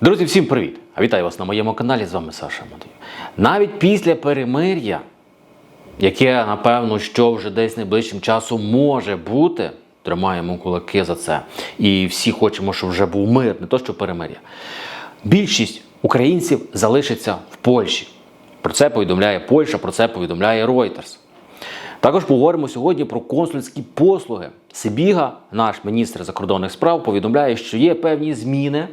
Друзі, всім привіт! Вітаю вас на моєму каналі. З вами Саша Матвій. Навіть після перемир'я, яке напевно, що вже десь найближчим часом може бути, тримаємо кулаки за це. І всі хочемо, щоб вже був мир, не то що перемир'я. Більшість українців залишиться в Польщі. Про це повідомляє Польща, про це повідомляє Reuters. Також поговоримо сьогодні про консульські послуги. Сибіга, наш міністр закордонних справ, повідомляє, що є певні зміни.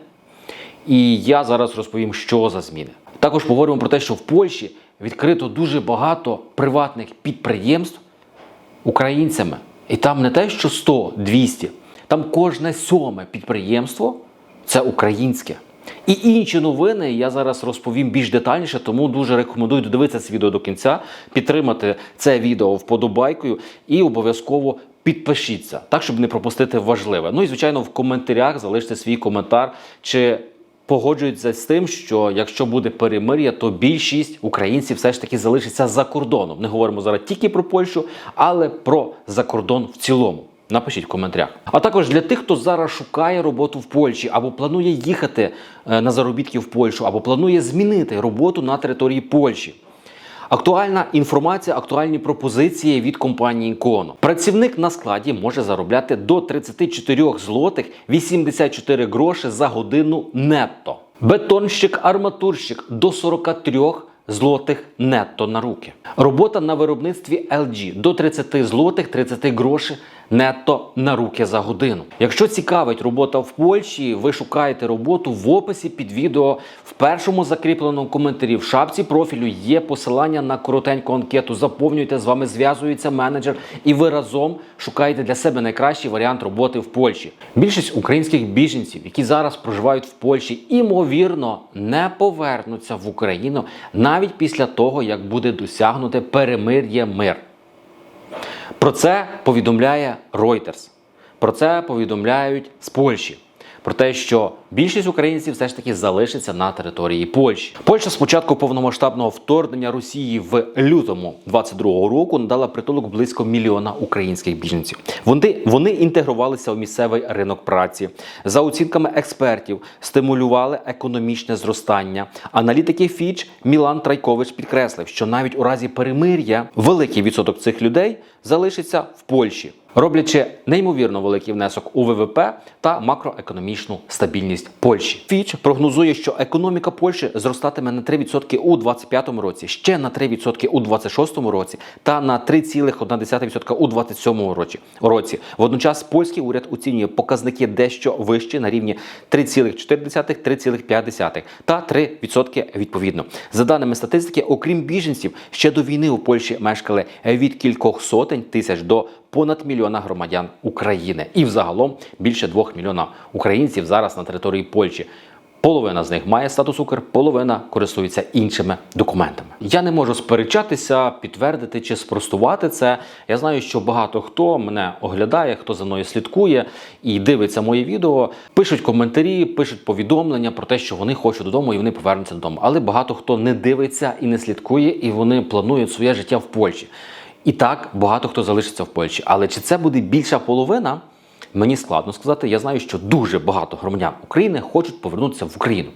І я зараз розповім, що за зміни. Також поговоримо про те, що в Польщі відкрито дуже багато приватних підприємств українцями. І там не те, що 100, 200, там кожне сьоме підприємство це українське. І інші новини я зараз розповім більш детальніше, тому дуже рекомендую додивитися це відео до кінця, підтримати це відео вподобайкою і обов'язково підпишіться, так щоб не пропустити важливе. Ну і звичайно, в коментарях залиште свій коментар, чи погоджуються з тим, що якщо буде перемир'я, то більшість українців все ж таки залишиться за кордоном. Не говоримо зараз тільки про Польщу, але про закордон в цілому. Напишіть в коментарях. А також для тих, хто зараз шукає роботу в Польщі або планує їхати е, на заробітки в Польщу, або планує змінити роботу на території Польщі. Актуальна інформація, актуальні пропозиції від компанії Кону. Працівник на складі може заробляти до 34 злотих 84 гроші за годину нетто. Бетонщик, арматурщик до 43 злотих нетто на руки. Робота на виробництві LG до 30 злотих 30 грошей нетто на руки за годину. Якщо цікавить робота в Польщі, ви шукаєте роботу в описі під відео. В першому закріпленому коментарі в шапці профілю є посилання на коротеньку анкету. Заповнюйте, з вами зв'язується менеджер, і ви разом шукаєте для себе найкращий варіант роботи в Польщі. Більшість українських біженців, які зараз проживають в Польщі, імовірно не повернуться в Україну навіть після того, як буде досягнуте перемир'я мир. Про це повідомляє Reuters. Про це повідомляють з Польщі. Про те, що більшість українців все ж таки залишиться на території Польщі. Польща з початку повномасштабного вторгнення Росії в лютому 22-го року надала притулок близько мільйона українських біженців. Вони, вони інтегрувалися у місцевий ринок праці. За оцінками експертів, стимулювали економічне зростання. Аналітики Фіч Мілан Трайкович підкреслив, що навіть у разі перемир'я великий відсоток цих людей залишиться в Польщі роблячи неймовірно великий внесок у ВВП та макроекономічну стабільність Польщі. Фіч прогнозує, що економіка Польщі зростатиме на 3% у 2025 році, ще на 3% у 2026 році та на 3,1% у 2027 році. Водночас польський уряд оцінює показники дещо вищі на рівні 3,4-3,5 та 3% відповідно. За даними статистики, окрім біженців, ще до війни у Польщі мешкали від кількох сотень тисяч до понад мільйона громадян України, і взагалом більше двох мільйона українців зараз на території Польщі. Половина з них має статус Укр, половина користується іншими документами. Я не можу сперечатися, підтвердити чи спростувати це. Я знаю, що багато хто мене оглядає, хто за мною слідкує і дивиться моє відео, пишуть коментарі, пишуть повідомлення про те, що вони хочуть додому і вони повернуться додому. Але багато хто не дивиться і не слідкує, і вони планують своє життя в Польщі. І так багато хто залишиться в Польщі. Але чи це буде більша половина? Мені складно сказати. Я знаю, що дуже багато громадян України хочуть повернутися в Україну.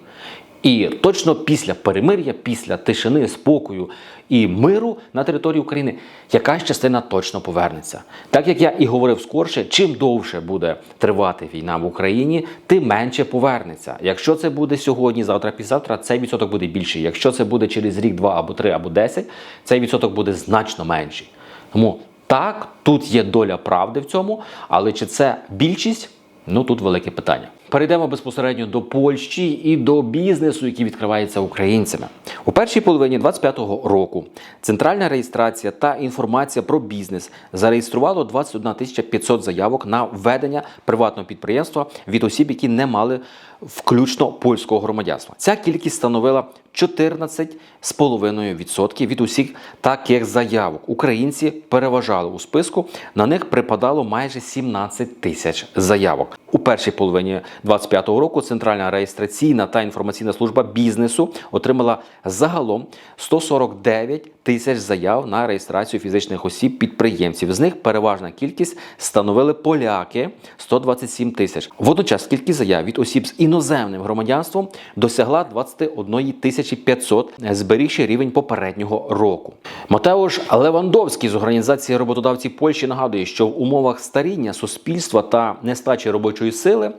І точно після перемир'я, після тишини, спокою і миру на території України якась частина точно повернеться. Так як я і говорив скорше, чим довше буде тривати війна в Україні, тим менше повернеться. Якщо це буде сьогодні, завтра, післязавтра, цей відсоток буде більший. Якщо це буде через рік, два або три, або десять, цей відсоток буде значно менший. Тому так, тут є доля правди в цьому, але чи це більшість? Ну тут велике питання. Перейдемо безпосередньо до Польщі і до бізнесу, який відкривається українцями. У першій половині 2025 року центральна реєстрація та інформація про бізнес зареєструвало 21 тисяча 500 заявок на введення приватного підприємства від осіб, які не мали включно польського громадянства. Ця кількість становила 14,5% від усіх таких заявок. Українці переважали у списку. На них припадало майже 17 тисяч заявок. У першій половині 2025 року Центральна реєстраційна та інформаційна служба бізнесу отримала загалом 149 тисяч заяв на реєстрацію фізичних осіб підприємців. З них переважна кількість становили поляки 127 тисяч. Водночас кількість заяв від осіб з іноземним громадянством досягла 21 тисячі 500, зберігши рівень попереднього року. Матеуш Левандовський з організації роботодавців Польщі нагадує, що в умовах старіння суспільства та нестачі робочої сили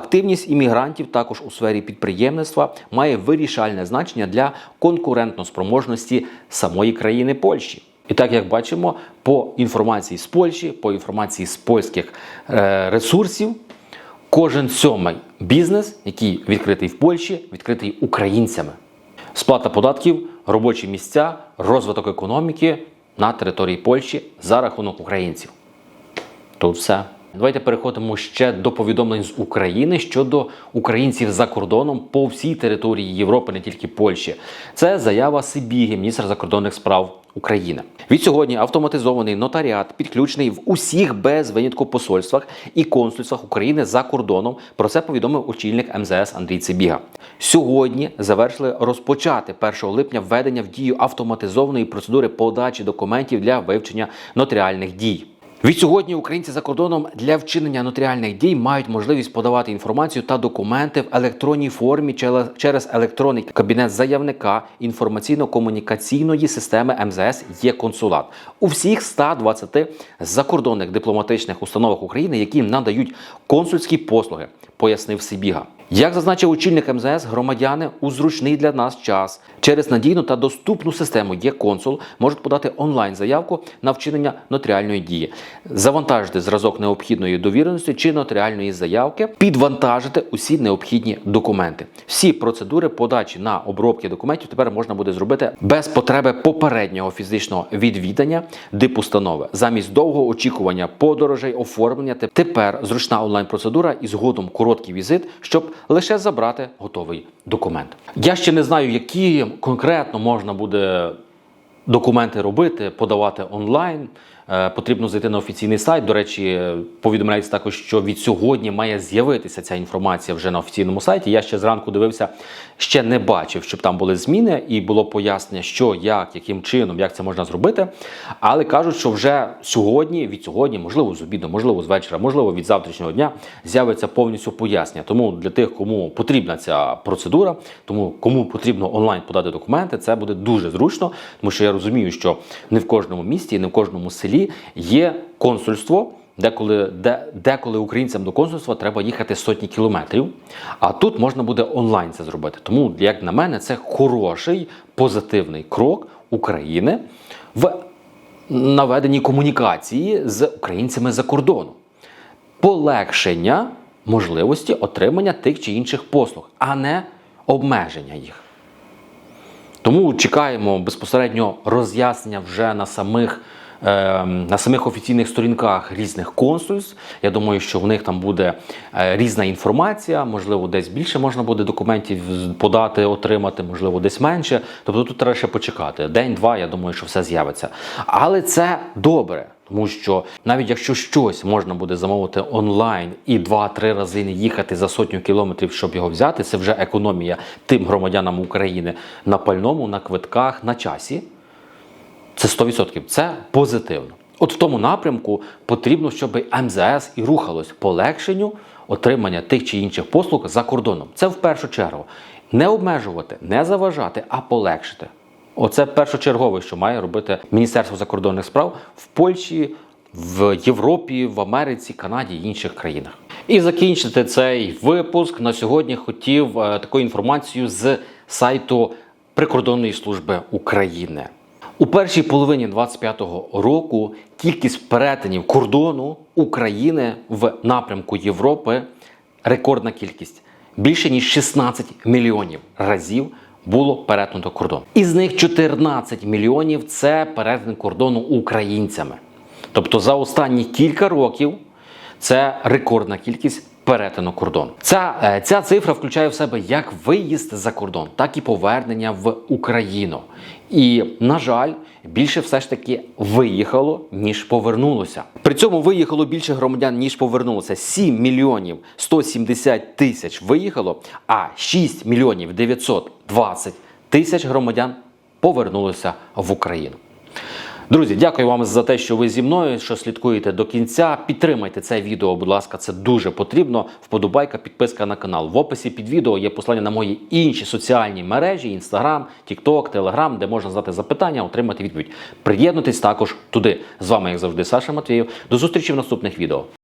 активність іммігрантів також у сфері підприємництва має вирішальне значення для конкурентноспроможності самої країни Польщі. І так як бачимо, по інформації з Польщі, по інформації з польських е, ресурсів, кожен сьомий бізнес, який відкритий в Польщі, відкритий українцями. Сплата податків, робочі місця, розвиток економіки на території Польщі за рахунок українців. Тут все. Давайте переходимо ще до повідомлень з України щодо українців за кордоном по всій території Європи, не тільки Польщі. Це заява Сибіги, міністра закордонних справ України. Від сьогодні автоматизований нотаріат підключений в усіх без винятку посольствах і консульствах України за кордоном. Про це повідомив очільник МЗС Андрій Цибіга. Сьогодні завершили розпочати 1 липня введення в дію автоматизованої процедури подачі документів для вивчення нотаріальних дій. Відсьогодні українці за кордоном для вчинення нотаріальних дій мають можливість подавати інформацію та документи в електронній формі через електронний кабінет заявника інформаційно-комунікаційної системи МЗС є консулат у всіх 120 закордонних дипломатичних установах України, які надають консульські послуги, пояснив Сибіга. Як зазначив очільник МЗС, громадяни у зручний для нас час через надійну та доступну систему є консул можуть подати онлайн заявку на вчинення нотаріальної дії, завантажити зразок необхідної довіреності чи нотаріальної заявки, підвантажити усі необхідні документи. Всі процедури подачі на обробки документів тепер можна буде зробити без потреби попереднього фізичного відвідання дипустанови. Замість довгого очікування подорожей, оформлення тепер зручна онлайн процедура і згодом короткий візит, щоб лише забрати готовий документ. Я ще не знаю, які конкретно можна буде документи робити, подавати онлайн. Е, Потрібно зайти на офіційний сайт. До речі, повідомляється також, що від сьогодні має з'явитися ця інформація вже на офіційному сайті. Я ще зранку дивився, ще не бачив, щоб там були зміни і було пояснення, що, як, яким чином, як це можна зробити. Але кажуть, що вже сьогодні, від сьогодні, можливо, з обіду, можливо, з вечора, можливо, від завтрашнього дня з'явиться повністю пояснення. Тому для тих, кому потрібна ця процедура, тому кому потрібно онлайн подати документи, це буде дуже зручно, тому що я розумію, що не в кожному місті, не в кожному селі є консульство. Деколи, де, деколи українцям до консульства треба їхати сотні кілометрів, а тут можна буде онлайн це зробити. Тому, як на мене, це хороший позитивний крок України в наведенні комунікації з українцями за кордоном. Полегшення можливості отримання тих чи інших послуг, а не обмеження їх. Тому чекаємо безпосередньо роз'яснення вже на самих, на самих офіційних сторінках різних консульств. Я думаю, що в них там буде е, різна інформація, можливо, десь більше можна буде документів подати, отримати, можливо, десь менше. Тобто тут треба ще почекати. День-два, я думаю, що все з'явиться. Але це добре. Тому що навіть якщо щось можна буде замовити онлайн і два-три рази не їхати за сотню кілометрів, щоб його взяти, це вже економія тим громадянам України на пальному, на квитках, на часі. Це 100%. Це позитивно. От в тому напрямку потрібно, щоб МЗС і рухалось полегшенню отримання тих чи інших послуг за кордоном. Це в першу чергу не обмежувати, не заважати, а полегшити. Оце першочергове, що має робити Міністерство закордонних справ в Польщі, в Європі, в Америці, Канаді і інших країнах. І закінчити цей випуск на сьогодні хотів е, таку інформацію з сайту Прикордонної служби України. У першій половині 25-го року кількість перетинів кордону України в напрямку Європи рекордна кількість більше ніж 16 мільйонів разів було перетнуто кордон. Із них 14 мільйонів це перетин кордону українцями. Тобто за останні кілька років це рекордна кількість перетину кордону. Ця, е, ця цифра включає в себе як виїзд за кордон, так і повернення в Україну. І, на жаль, більше все ж таки виїхало, ніж повернулося. При цьому виїхало більше громадян, ніж повернулося. 7 мільйонів 170 тисяч виїхало, а 6 мільйонів 920 тисяч громадян повернулося в Україну. Друзі, дякую вам за те, що ви зі мною, що слідкуєте до кінця. Підтримайте це відео, будь ласка, це дуже потрібно. Вподобайка, підписка на канал. В описі під відео є послання на мої інші соціальні мережі: Instagram, TikTok, Telegram, де можна задати запитання, отримати відповідь. Приєднуйтесь також туди. З вами, як завжди, Саша Матвієв. До зустрічі в наступних відео.